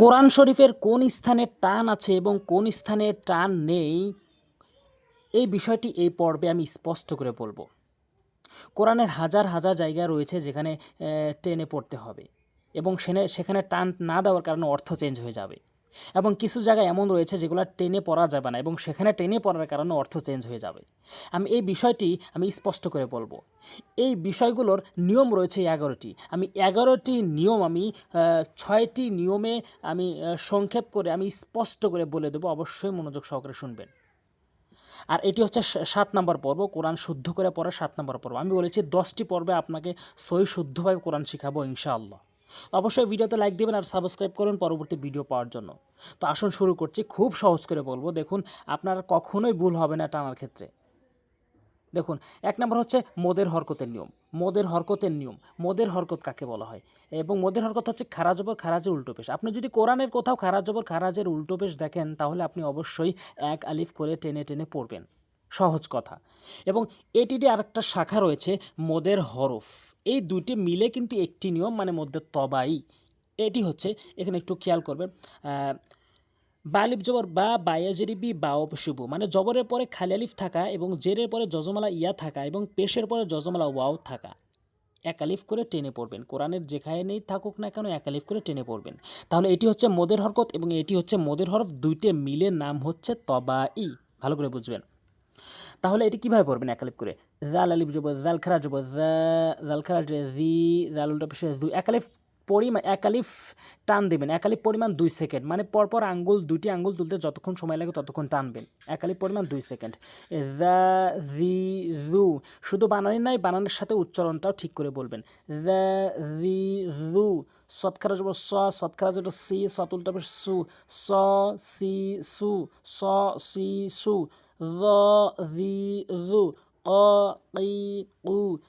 কোরআন শরীফের কোন স্থানে টান আছে এবং কোন স্থানে টান নেই, এই বিষয়টি এই পর্বে আমি স্পষ্ট করে বলব। কোরআনের হাজার হাজার জায়গা রয়েছে যেখানে টেনে পড়তে হবে এবং সেখানে টান না দেওয়ার কারণে অর্থ চেঞ্জ হয়ে যাবে। এবং কিছু জায়গা এমন রয়েছে যেগুলো টেনে পড়া যাবে না এবং সেখানে টেনে পড়ার কারণে অর্থ চেঞ্জ হয়ে যাবে। আমি এই বিষয়টি আমি স্পষ্ট করে বলব। এই বিষয়গুলোর নিয়ম রয়েছে এগারোটি। আমি এগারোটি নিয়ম আমি ছয়টি নিয়মে আমি সংক্ষেপ করে আমি স্পষ্ট করে বলে দেবো। অবশ্যই মনোযোগ সহকারে শুনবেন। আর এটি হচ্ছে সাত নম্বর পর্ব। কোরআন শুদ্ধ করে পড়া সাত নম্বর পর্ব। আমি বলেছি দশটি পর্বে আপনাকে সই শুদ্ধভাবে কোরআন শেখাবো ইনশাআল্লাহ। অবশ্যই ভিডিওতে লাইক দেবেন আর সাবস্ক্রাইব করুন পরবর্তী ভিডিও পাওয়ার জন্য। তো আসুন শুরু করছি, খুব সহজ করে বলব। দেখুন, আপনার কখনোই ভুল হবে না টানার ক্ষেত্রে। দেখুন, এক নম্বর হচ্ছে মোদের হরকতের নিয়ম। মোদের হরকতের নিয়ম, মোদের হরকত কাকে বলা হয়? এবং মোদের হরকত হচ্ছে খারা জবর খারাজের উল্টো পেশ। আপনি যদি কোরআনের কোথাও খারা জবর খারাজের উল্টো পেশ দেখেন, তাহলে আপনি অবশ্যই এক আলিফ করে টেনে টেনে পড়বেন। সহজ কথা। এবং এটিরই আরেকটা শাখা রয়েছে, মোদের হরফ। এই দুইটি মিলে কিন্তু একটি নিয়ম মানে মধ্যে তবাই। এটি হচ্ছে, এখানে একটু খেয়াল করবেন বালিফ জবর বা বায়াজেরি বি শুভু মানে জবরের পরে খালি আলিফ থাকা এবং জেরের পরে যজমালা ইয়া থাকা এবং পেশের পরে যজমালা ওয়াও থাকা। এক আলিফ করে টেনে পড়বেন, কোরআনের যেখানেই থাকুক না কেন এক আলিফ করে টেনে পড়বেন। তাহলে এটি হচ্ছে মোদের হরকত এবং এটি হচ্ছে মোদের হরফ, দুইটে মিলে নাম হচ্ছে তবাই। ভালো করে বুঝবেন। তাহলে এটি কীভাবে পড়বেন এক আলিফ করে? জাল আলিফ জব জাল খারা জব জাল খারা জি জাল উল্টা পেশে দু এক আলিফ পরিমাণ এক আলিফ টান দেবেন। এক আলিফ পরিমাণ দুই সেকেন্ড। মানে পরপর আঙ্গুল দুটি আঙ্গুল তুলতে যতক্ষণ সময় লাগে ততক্ষণ টানবেন। এক আলিফ পরিমাণ দুই সেকেন্ড। জা জি জু শুধু বানানি নাই, বানানের সাথে উচ্চারণটাও ঠিক করে বলবেন। জা জি জু সৎখারা যাব স। সৎখারা যাব সি। সত উল্টা পেশ সু স, সি, সু। স, সি, সু। ظ ذي ذو ق قي قو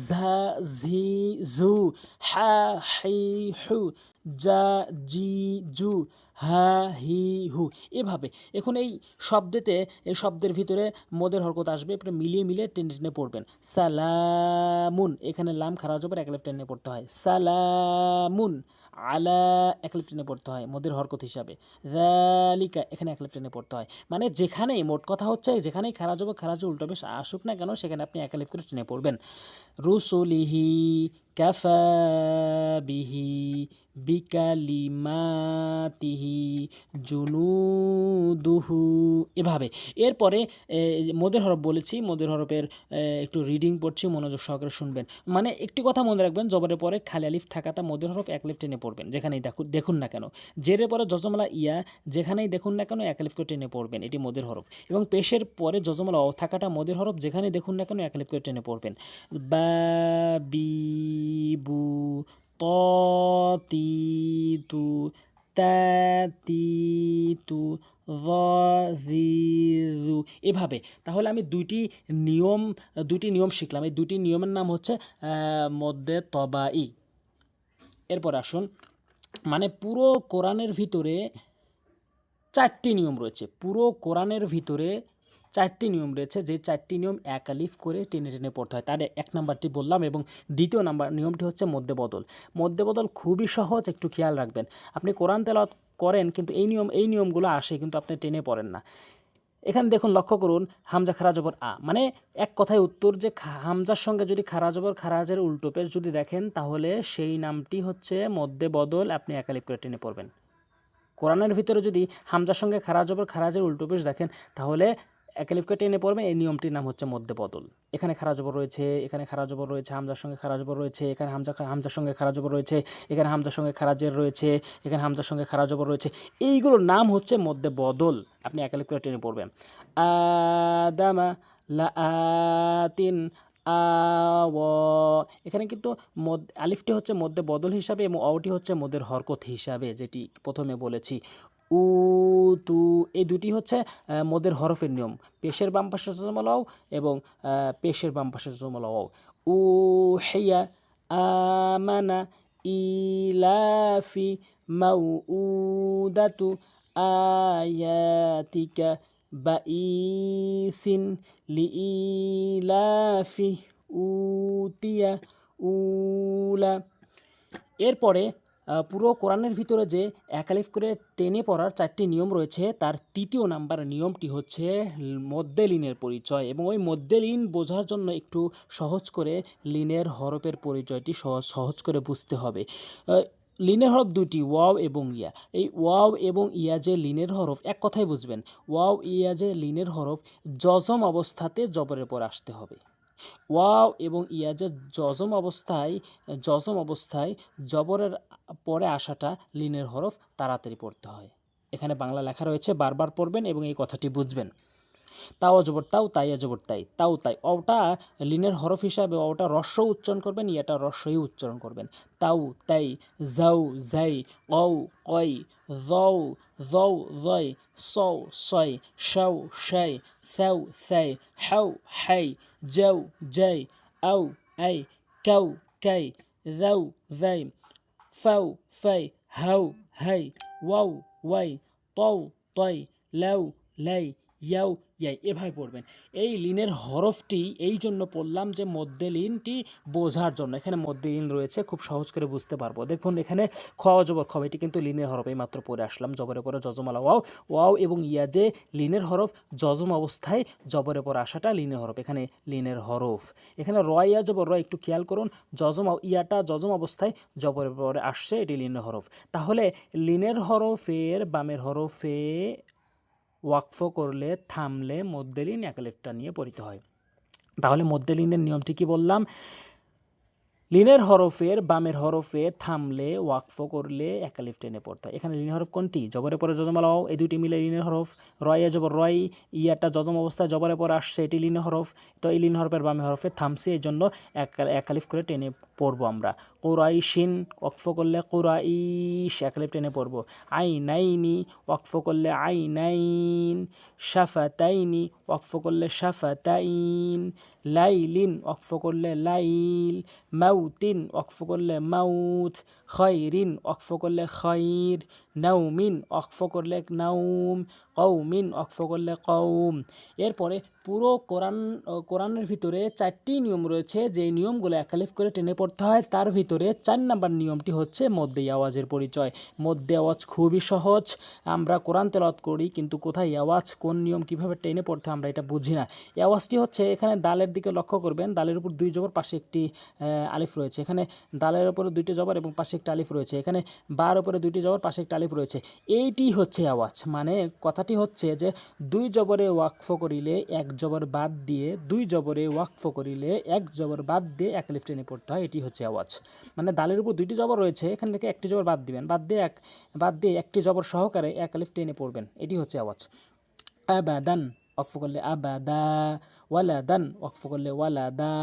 زا زي زو حا حي حু যা জি জু হা হি হু এভাবে এখন এই শব্দেতে এই শব্দের ভিতরে মোদের হরকত আসবে আপনি মিলিয়ে মিলিয়ে টেনে টেনে পড়বেন সালামুন এখানে লাম খারাজ হবে এক টেনে পড়তে হয় সালামুন আলা এক টেনে পড়তে হয়, মদের হরকত হিসাবে। জালিকা এখানে এক টেনে পড়তে হয়। মানে যেখানেই, মোট কথা হচ্ছে, যেখানেই খারাজ হবে, খারাজ উল্টো বেশ আসুক না কেন, সেখানে আপনি এক করে টেনে পড়বেন। রুসুলিহি কাফা বিহি বিকালিমাতিহি জুনুদুহু এভাবে। এরপরে মোদের হরফ বলেছি মোদের হরফের একটু রিডিং পড়ছি, মনোযোগ সহকারে শুনবেন। মানে একটি কথা মনে রাখবেন, জবরের পরে খালি আলিফ থাকাটা মোদের হরফ, এক লিফ টেনে পড়বেন, যেখানেই দেখুন দেখুন না কেন। জেরের পরে যজমলা ইয়া, যেখানেই দেখুন না কেন, এক আলিফ করে টেনে পড়বেন, এটি মোদের হরফ। এবং পেশের পরে যজমলা অ থাকাটা মোদের হরফ, যেখানেই দেখুন না কেন, এক আলিফ করে টেনে পড়বেন। বা, বি বু ত তি তু তা তি তু য জি জু এভাবে। তাহলে আমি দুইটি নিয়ম দুটি নিয়ম শিখলাম। এই দুটি নিয়মের নাম হচ্ছে মধ্যে তবাই এরপর আসুন। মানে পুরো কোরআনের ভিতরে চারটি নিয়ম রয়েছে। পুরো কোরআনের ভিতরে চারটি নিয়ম রয়েছে, যে চারটি নিয়ম এক আলিফ করে টেনে টেনে পড়তে হয়। তার এক নাম্বারটি বললাম এবং দ্বিতীয় নাম্বার নিয়মটি হচ্ছে মধ্যে বদল। মধ্যে বদল খুবই সহজ, একটু খেয়াল রাখবেন। আপনি কোরআন তেলাওয়াত করেন কিন্তু এই নিয়ম, এই নিয়মগুলো আসে কিন্তু আপনি টেনে পড়েন না। এখানে দেখুন, লক্ষ্য করুন, হামজা খারা জবর আ। মানে এক কথায় উত্তর যে হামজার সঙ্গে যদি খারা জবর খারাজের উল্টো পেশ যদি দেখেন, তাহলে সেই নামটি হচ্ছে মধ্যে বদল, আপনি একালিপ করে টেনে পড়বেন। কোরআনের ভিতরে যদি হামজার সঙ্গে খারাজ জবর খারাজের উল্টো পেশ দেখেন, তাহলে একালিফকে টেনে পড়বেন এই নিয়মটির নাম হচ্ছে মধ্যে বদল। এখানে খারাজ জবর রয়েছে, এখানে খারাজ জবর রয়েছে, হামজার সঙ্গে খারাজ জবর রয়েছে, এখানে হামজা হামজার সঙ্গে খারাজ জবর রয়েছে, এখানে হামজার সঙ্গে খারাজের রয়েছে, এখানে হামজার সঙ্গে খারাজ জবর রয়েছে। এইগুলোর নাম হচ্ছে মধ্যে বদল। আপনি একালিফ করে টেনে পড়বেন। আদামা লা আতিন এখানে কিন্তু মদ আলিফটি হচ্ছে মধ্যে বদল হিসাবে এবং অটি হচ্ছে মধ্যের হরকত হিসাবে, যেটি প্রথমে বলেছি। উ, তু এই দুটি হচ্ছে মদের হরফের নিয়ম। পেশের বাম পাশে জমলাও এবং পেশের বাম পাশে জমলাও। উ, হেয়া, আমানা, ইলাফি, মাউদাতু, আয়াতিকা বাইসিন লিইলাফি, উতিয়া, উলা। এরপরে পুরো কোরআনের ভিতরে যে একালিফ করে টেনে পড়ার চারটি নিয়ম রয়েছে, তার তৃতীয় নাম্বার নিয়মটি হচ্ছে মধ্যে লিনের পরিচয়। এবং ওই মধ্যে লিন বোঝার জন্য একটু সহজ করে লিনের হরফের পরিচয়টি সহজ সহজ করে বুঝতে হবে। লিনের হরফ দুটি ওয়াও এবং ইয়া। এই ওয়াও এবং ইয়া যে লিনের হরফ, এক কথাই বুঝবেন, ওয়াও, ইয়া যে লিনের হরফ, জজম অবস্থাতে জবরের পর আসতে হবে। ওয়াও এবং ইয়াজের জজম অবস্থায় জজম অবস্থায় জবরের পরে আসাটা লিনের হরফ তাড়াতাড়ি পড়তে হয়। এখানে বাংলা লেখা রয়েছে, বারবার পড়বেন এবং এই কথাটি বুঝবেন। তাও জবর তাও তাই জবর তাই, তাও তাই। ওটা লিনের হরফ হিসাবে ওটা রস্য উচ্চারণ করবেন, ইয়াটা রস্যই উচ্চারণ করবেন। তাও তাই, যাও, যাই কৌ কই জৌ জৌ জয় সৌ সয় শৌ শাই স্যাউ স্যাই হাউ হাই, যাও, যাই আউ আই কাউ কাই যাও যাই ফাউ ফাই হাউ হাই, ওয়াও, ওয়াই তৌ তয় লাউ লাই, ইয়াও ইয়াই এভাবে পড়বেন। এই লিনের হরফটি এই জন্য পড়লাম যে মধ্যে লিনটি বোঝার জন্য। এখানে মধ্যে লিন রয়েছে, খুব সহজ করে বুঝতে পারব। দেখুন, এখানে খ জবর খব এটি কিন্তু লিনের হরফ, এই মাত্র পড়ে আসলাম। জবরের পরে যজমালা ওয়াও ওয়াও এবং ইয়া যে লিনের হরফ যজম অবস্থায় জবরের পর আসাটা লিনের হরফ, এখানে লিনের হরফ। এখানে র, ইয়া, জবর, র, একটু খেয়াল করুন যজম ইয়াটা যজম অবস্থায় জবরের পরে আসছে, এটি লিনের হরফ। তাহলে লিনের হরফের বামের হরফে ওয়াকফ করলে থামলে মদ্দেলিন একালেফটা নিয়ে পড়িতে হয়। তাহলে মধ্যলিনের নিয়মটি কি বললাম? লিনের হরফের বামের হরফে থামলে ওয়াকফ করলে একালিফ টেনে পড়তে এখানে লিনের হরফ কোনটি? জবরে পরে যজমালা ওয়াও, এই দুটি মিলে লিনের হরফ। রয়ে জবর রয় ইয়াটা যজম অবস্থায় জবরে পরে আসছে এটি লিনের হরফ। তো এই লিন হরফের বামে হরফে থামছে এই জন্য এক- একালিফ করে টেনে পড়ব আমরা। কোরাইশিন ওয়াকফ করলে কোরাইশ একালিফ টেনে পড়ব। আই নাইনি ওয়াকফ করলে আই নাইন সাফা শাফাতাইনি ওয়াকফ করলে শাফাতাইন লাইলিন ওয়াকফ করলে লাইল মাউতিন ওয়াকফ করলে মাউত খৈরিন ওয়াকফ করলে খৈর নাউমিন ওয়াকফ করলে নাউম কৌমিন ওয়াকফ করলে কৌম এরপরে পুরো কোরআন কোরআনের ভিতরে চারটি নিয়ম রয়েছে। যে নিয়মগুলো একালিফ করে টেনে পড়তে হয়, তার ভিতরে চার নাম্বার নিয়মটি হচ্ছে মধ্যে আওয়াজের পরিচয়। মধ্যে আওয়াজ খুবই সহজ। আমরা কোরআন তেলাওয়াত করি, কিন্তু কোথায় আওয়াজ, কোন নিয়ম কীভাবে টেনে পড়তে আমরা এটা বুঝি না। আওয়াজটি হচ্ছে এখানে দালের দিকে লক্ষ্য করবেন। দালের উপর দুই জবর পাশে একটি আলিফ রয়েছে। এখানে দালের উপরে দুইটি জবর এবং পাশে একটি আলিফ রয়েছে। এখানে বার উপরে দুইটি জবর, পাশে একটি আলিফ রয়েছে। এইটি হচ্ছে আওয়াজ। মানে কথাটি হচ্ছে যে, দুই জবরে ওয়াকফ করিলে এক জবর বাদ দিয়ে, দুই জবরে ওয়াকফ করিলে এক জবর বাদ দিয়ে এক লিফ টেনে পড়তে হয়, এটি হচ্ছে আওয়াজ। মানে দালের উপর দুইটি জবর রয়েছে, এখান থেকে একটি জবর বাদ দিবেন, বাদ দিয়ে এক, বাদ দিয়ে একটি জবর সহকারে এক লিফ টেনে পড়বেন, এটি হচ্ছে আওয়াজ। আবাদান ওয়াকফ করলে আবাদা ওয়ালাদান ওয়াকফ করলে ওয়ালাদা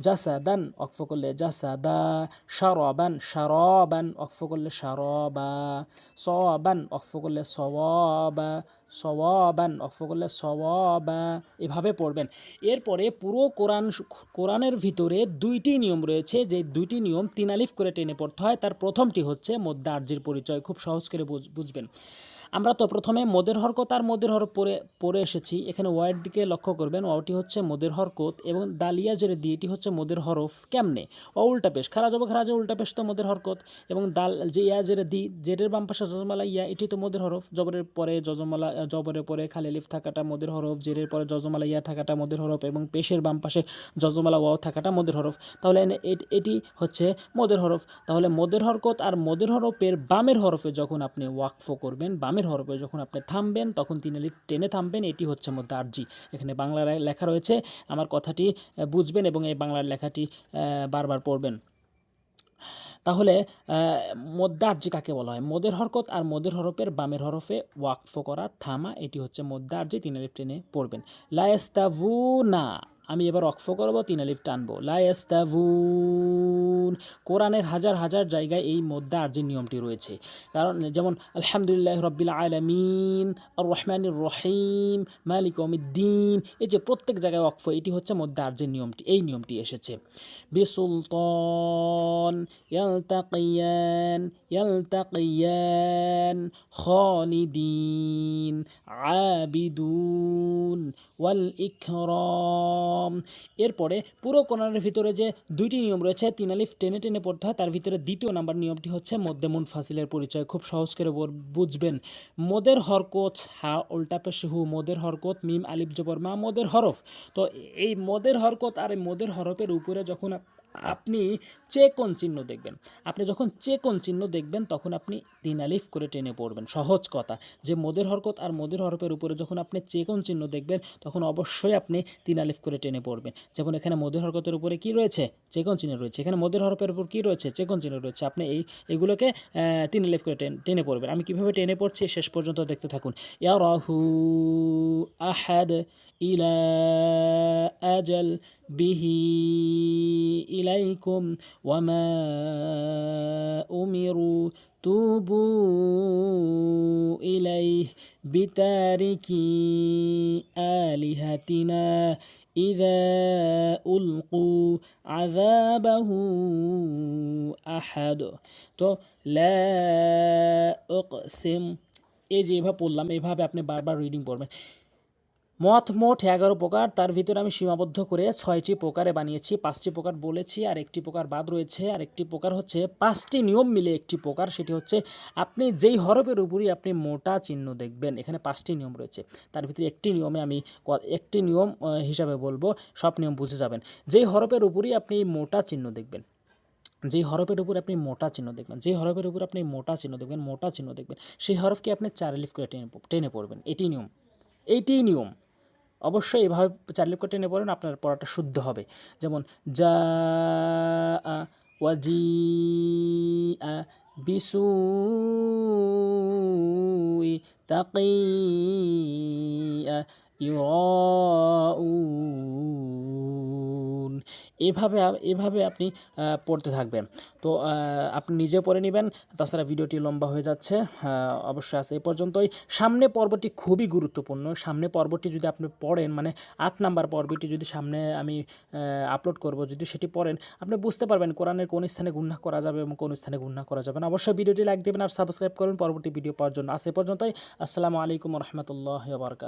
জাসাদান ওয়াকফ করলে জাসাদা শারবান শারবান ওয়াকফ করলে শারবা সওয়াবান ওয়াকফ করলে সওয়াবা সওয়াবান ওয়াকফ করলে সওয়াবা এভাবে পড়বেন। এরপরে পুরো কোরআন কোরআনের ভিতরে দুইটি নিয়ম রয়েছে, যে দুইটি নিয়ম তিন আলিফ করে টেনে পড়তে হয়। তার প্রথমটি হচ্ছে মধ্যে আর্যের পরিচয়। খুব সহজ করে বুঝ- বুঝবেন। আমরা তো প্রথমে মোদের হরকত আর মোদের হরফ পরে পড়ে এসেছি। এখানে ওয়াইয়ের দিকে লক্ষ্য করবেন। ওয়াটি হচ্ছে মোদের হরকত এবং দালিয়া জেরে দিয়ে এটি হচ্ছে মোদের হরফ কেমনে? ও উল্টা পেশ। খারা যাব খারা যাব উল্টা পেশ তো মোদের হরকত এবং দাল যে ইয়া জেরে দি, জেরের বাম পাশে যজমালা ইয়া, এটি তো মোদের হরফ। জবরের পরে যজমালা জবরের পরে খালি লিফ থাকাটা মোদের হরফ, জেরের পরে যজমালা ইয়া থাকাটা মোদের হরফ এবং পেশের বাম পাশে যজমালা ওয়াও থাকাটা মোদের হরফ। তাহলে এটি হচ্ছে মোদের হরফ। তাহলে মোদের হরকত আর মোদের হরফের বামের হরফে যখন আপনি ওয়াকফ করবেন, বামের হরফে যখন আপনি থামবেন, তখন তিন আলিফ টেনে থামবেন। এটি হচ্ছে মধ্যে আরজি। এখানে বাংলায় লেখা রয়েছে, আমার কথাটি বুঝবেন এবং এই বাংলার লেখাটি বারবার পড়বেন। তাহলে মদ্দার্জি কাকে বলা হয়? মদের হরকত আর মদের হরফের বামের হরফে ওয়াকফ করা, থামা, এটি হচ্ছে মদ্দার্জি তিন আলিফ টেনে পড়বেন। লায়াস্তাভু না আমি এবার অক্ফ করব, তিন আলিফ টানবো। লায়াস্তাভুন কোরআনের হাজার হাজার জায়গায় এই মধ্যে আর্জির নিয়মটি রয়েছে। কারণ যেমন, আলহামদুলিল্লাহ রব্বিল আলমিন আর রহমানুর রহিম মালিক অমিদ্দিন এই যে প্রত্যেক জায়গায় অক্ফ এটি হচ্ছে মধ্যে আর্জির নিয়মটি, এই নিয়মটি এসেছে। বিসুলতন, ইয়ালতাকিয়ান ইয়ালতাকিয়ান, খালিদিন, আবিদুন ওয়াল ইকরম এরপরে পুরো কোরআনের ভিতরে যে দুইটি নিয়ম রয়েছে, তিন আলিফ টেনে টেনে পড়তে হয়, তার ভিতরে দ্বিতীয় নাম্বার নিয়মটি হচ্ছে মধ্যে ফাসিলের পরিচয়। খুব সহজ করে বুঝবেন। মদের হরকত, হা, উল্টা পেশু মদের হরকত, মিম, আলিফ, জবর, মা, মদের হরফ। তো এই মদের হরকত আর এই মোদের হরফের উপরে যখন আপনি চেকন চিহ্ন দেখবেন। আপনি যখন চেকন চিহ্ন দেখবেন, তখন আপনি তিন আলিফ করে টেনে পড়বেন। সহজ কথা। যে মোদের হরকত আর মোদের হরফের উপরে যখন আপনি চেকন চিহ্ন দেখবেন, তখন অবশ্যই আপনি তিন আলিফ করে টেনে পড়বেন। যেমন এখানে মোদের হরকতের উপরে কি রয়েছে? চেকন চিহ্ন রয়েছে। এখানে মোদের হরফের উপর কি রয়েছে? চেকন চিহ্ন রয়েছে। আপনি এই, এগুলোকে তিন আলিফ করে টেনে পড়বেন। আমি কীভাবে টেনে পড়ছি? শেষ পর্যন্ত দেখতে থাকুন। ইয়া রাহু আহাদ ইলা আজাল বিহি ইলাইকুম ওয়ামা উমিরু توبوا إليه بتاركي آلهتنا إذا ألقوا عذابه أحد তো লা উকসিম এই যে এভাবে পড়লাম এভাবে আপনি বারবার রিডিং পড়বেন মত মোট এগারো প্রকার তার ভিতরে আমি সীমাবদ্ধ করে ছয়টি প্রকারে বানিয়েছি, পাঁচটি প্রকার বলেছি, আর একটি প্রকার বাদ রয়েছে, আর একটি প্রকার হচ্ছে পাঁচটি নিয়ম মিলে একটি প্রকার সেটি হচ্ছে আপনি যেই হরফের উপরই আপনি মোটা চিহ্ন দেখবেন, এখানে পাঁচটি নিয়ম রয়েছে, তার ভিতরে একটি নিয়মে আমি একটি নিয়ম হিসাবে বলব, সব নিয়ম বুঝে যাবেন, যেই হরফের উপরই আপনি মোটা চিহ্ন দেখবেন, যেই হরফের উপর আপনি মোটা চিহ্ন দেখবেন, যেই হরফের উপর আপনি মোটা চিহ্ন দেখবেন, মোটা চিহ্ন দেখবেন, সেই হরফকে আপনি চার লিফ করে টেনে টেনে পড়বেন, এটি নিয়ম এইটিই নিয়ম। অবশ্যই এভাবে চার লিফ করে টেনে পড়েন, আপনার পড়াটা শুদ্ধ হবে। যেমন যা ওয়াজি বিসু তাকি ইউন এভাবে এভাবে আপনি পড়তে থাকবেন। তো আপনি নিজে পড়ে নেবেন। তাছাড়া ভিডিওটি লম্বা হয়ে যাচ্ছে। অবশ্যই আছে এ পর্যন্তই। সামনে পর্বটি খুবই গুরুত্বপূর্ণ। সামনে পর্বটি যদি আপনি পড়েন মানে আট নাম্বার পর্বটি যদি সামনে আমি আপলোড করব, যদি সেটি পড়েন, আপনি বুঝতে পারবেন কোরআনের কোন স্থানে গুণা করা যাবে এবং কোন স্থানে গুণা করা যাবে না। অবশ্যই ভিডিওটি লাইক দেবেন আর সাবস্ক্রাইব করবেন পরবর্তী ভিডিও পাওয়ার জন্য আজ এ পর্যন্তই। আসসালামু আলাইকুম রহমতুল্লাহ বারকাত